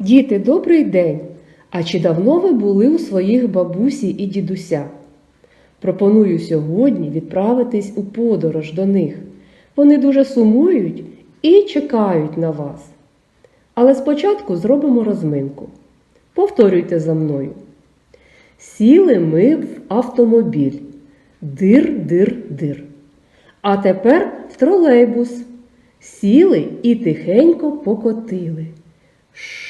Діти, добрий день! А чи давно ви були у своїх бабусі і дідуся? Пропоную сьогодні відправитись у подорож до них. Вони дуже сумують і чекають на вас. Але спочатку зробимо розминку. Повторюйте за мною. Сіли ми в автомобіль. Дир-дир-дир. А тепер в тролейбус. Сіли і тихенько покотили. Ш.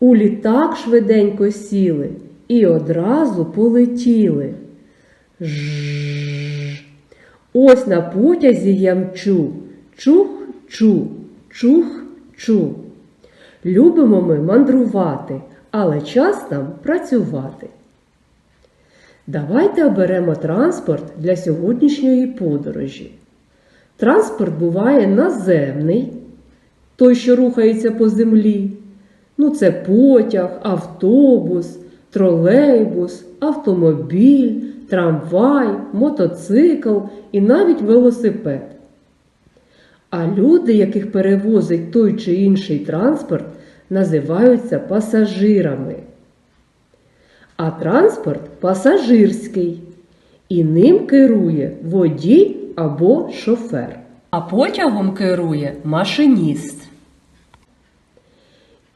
У літак швиденько сіли і одразу полетіли. Ж. Ось на потязі я мчу. Чух-чу, чух-чу. Любимо ми мандрувати, але час нам працювати. Давайте оберемо транспорт для сьогоднішньої подорожі. Транспорт буває наземний, той, що рухається по землі. Ну, це потяг, автобус, тролейбус, автомобіль, трамвай, мотоцикл і навіть велосипед. А люди, яких перевозить той чи інший транспорт, називаються пасажирами. А транспорт пасажирський, і ним керує водій або шофер. А потягом керує машиніст.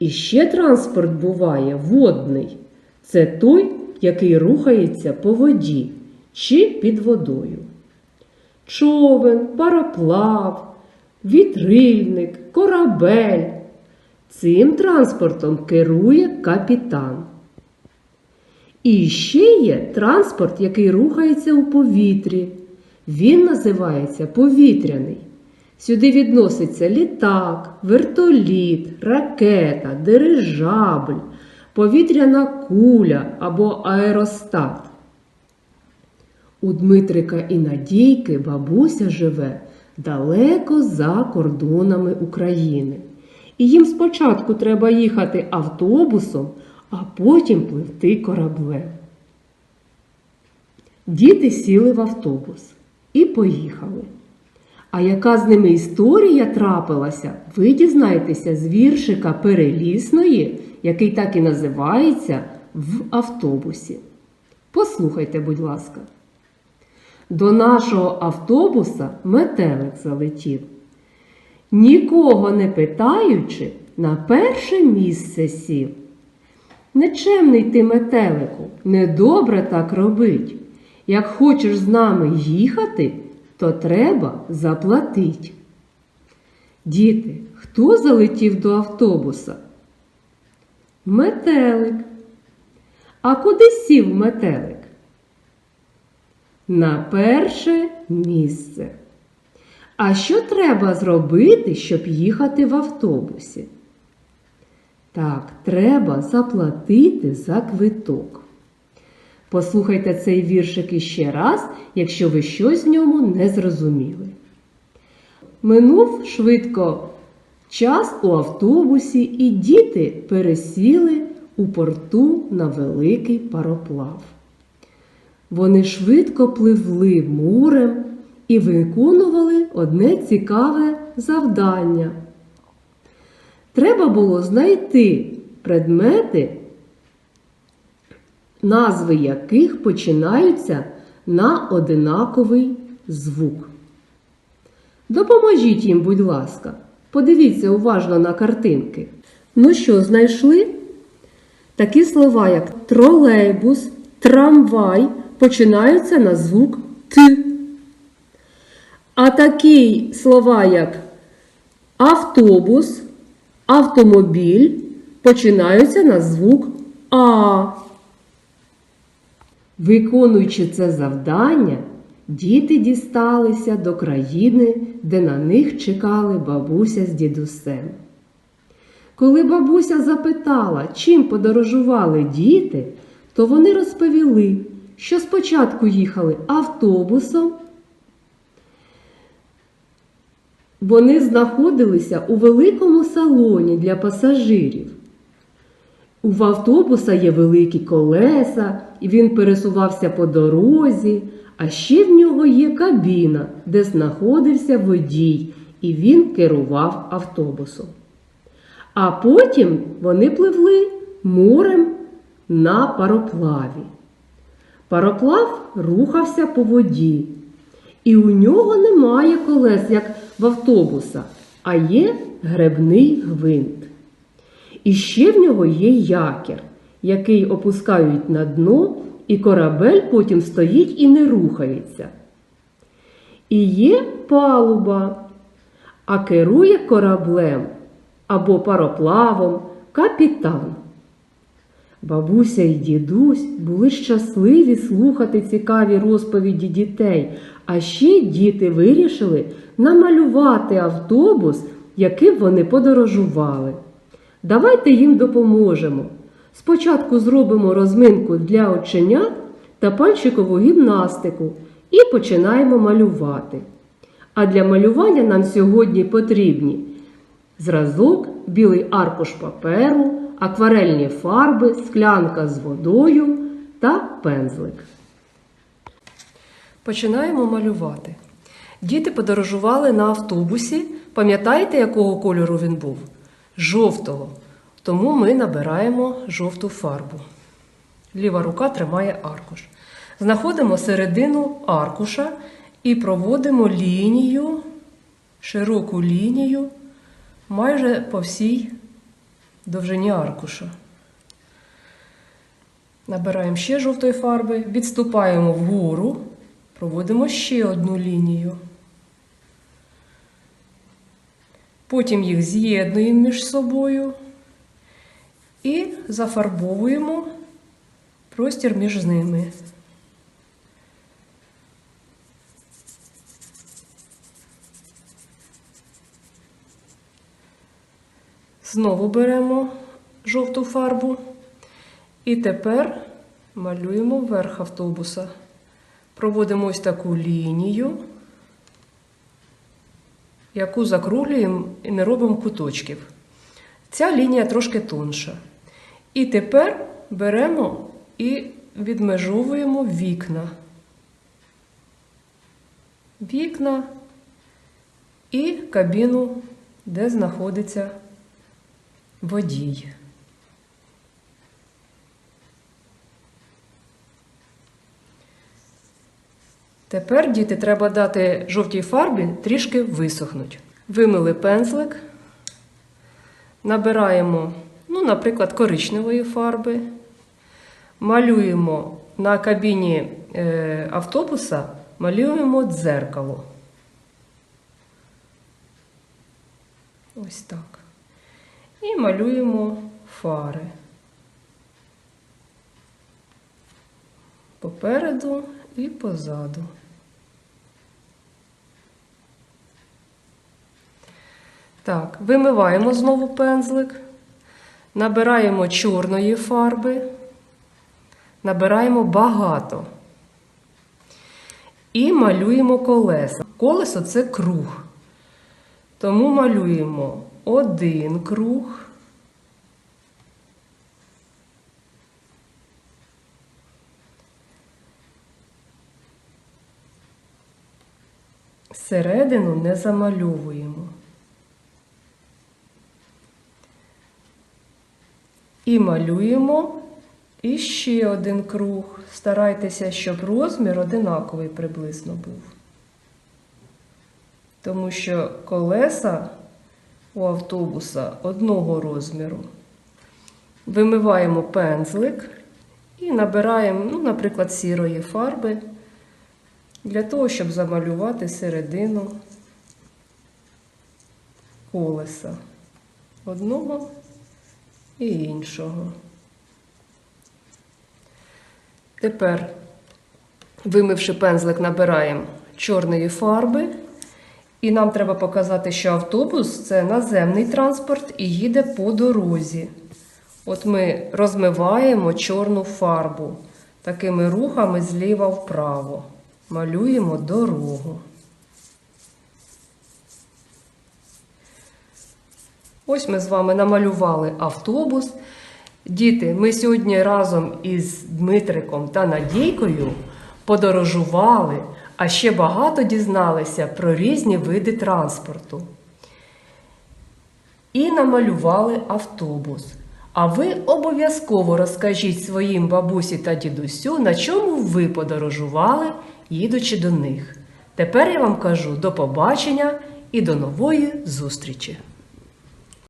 І ще транспорт буває водний. Це той, який рухається по воді чи під водою. Човен, пароплав, вітрильник, корабель. Цим транспортом керує капітан. І ще є транспорт, який рухається у повітрі. Він називається повітряний. Сюди відноситься літак, вертоліт, ракета, дирижабль, повітряна куля або аеростат. У Дмитрика і Надійки бабуся живе далеко за кордонами України. І їм спочатку треба їхати автобусом, а потім пливти кораблем. Діти сіли в автобус і поїхали. А яка з ними історія трапилася, ви дізнаєтеся з віршика Перелісної, який так і називається в автобусі. Послухайте, будь ласка. До нашого автобуса метелик залетів. Нікого не питаючи, на перше місце сів. Нечемний ти, метелику, недобре так робить. Як хочеш з нами їхати, то треба заплатить. Діти, хто залетів до автобуса? Метелик. А куди сів метелик? На перше місце. А що треба зробити, щоб їхати в автобусі? Так, треба заплатити за квиток. Послухайте цей віршик іще раз, якщо ви щось в ньому не зрозуміли. Минув швидко час у автобусі, і діти пересіли у порту на великий пароплав. Вони швидко пливли морем і виконували одне цікаве завдання. Треба було знайти предмети, назви яких починаються на одинаковий звук. Допоможіть їм, будь ласка, подивіться уважно на картинки. Ну що, знайшли? Такі слова, як тролейбус, трамвай починаються на звук Т. А такі слова, як автобус, автомобіль починаються на звук А. Виконуючи це завдання, діти дісталися до країни, де на них чекали бабуся з дідусем. Коли бабуся запитала, чим подорожували діти, то вони розповіли, що спочатку їхали автобусом. Вони знаходилися у великому салоні для пасажирів. У автобуса є великі колеса, і він пересувався по дорозі, а ще в нього є кабіна, де знаходився водій, і він керував автобусом. А потім вони пливли морем на пароплаві. Пароплав рухався по воді, і у нього немає колес, як в автобуса, а є гребний гвинт. І ще в нього є якір, який опускають на дно, і корабель потім стоїть і не рухається. І є палуба, а керує кораблем або пароплавом капітан. Бабуся і дідусь були щасливі слухати цікаві розповіді дітей, а ще діти вирішили намалювати автобус, яким вони подорожували. Давайте їм допоможемо. Спочатку зробимо розминку для оченят та пальчикову гімнастику і починаємо малювати. А для малювання нам сьогодні потрібні зразок, білий аркуш паперу, акварельні фарби, склянка з водою та пензлик. Починаємо малювати. Діти подорожували на автобусі. Пам'ятаєте, якого кольору він був? Жовтого. Тому ми набираємо жовту фарбу. Ліва рука тримає аркуш. Знаходимо середину аркуша і проводимо лінію, широку лінію майже по всій довжині аркуша. Набираємо ще жовтої фарби, відступаємо вгору, проводимо ще одну лінію. Потім їх з'єднуємо між собою і зафарбовуємо простір між ними. Знову беремо жовту фарбу і тепер малюємо верх автобуса. Проводимо ось таку лінію, яку закруглюємо і не робимо куточків. Ця лінія трошки тонша. І тепер беремо і відмежовуємо вікна. Вікна і кабіну, де знаходиться водій. Тепер діти треба дати жовтій фарбі трішки висохнуть. Вимили пензлик, набираємо, ну, наприклад, коричневої фарби, малюємо на кабіні е, автобуса, малюємо дзеркало. Ось так. І малюємо фари. Попереду і позаду. Так, вимиваємо знову пензлик, набираємо чорної фарби, набираємо багато. І малюємо колеса. Колесо це круг. Тому малюємо один круг. Середину не замальовуємо. І малюємо іще один круг. Старайтеся, щоб розмір одинаковий приблизно був. Тому що колеса у автобуса одного розміру. Вимиваємо пензлик і набираємо, ну, наприклад, сірої фарби для того, щоб замалювати середину колеса одного і іншого. Тепер, вимивши пензлик, набираємо чорної фарби. І нам треба показати, що автобус це наземний транспорт і їде по дорозі. От ми розмиваємо чорну фарбу такими рухами зліва вправо. Малюємо дорогу. Ось ми з вами намалювали автобус. Діти, ми сьогодні разом із Дмитриком та Надійкою подорожували, а ще багато дізналися про різні види транспорту. і намалювали автобус. А ви обов'язково розкажіть своїм бабусі та дідусю, на чому ви подорожували, їдучи до них. Тепер я вам кажу до побачення і до нової зустрічі!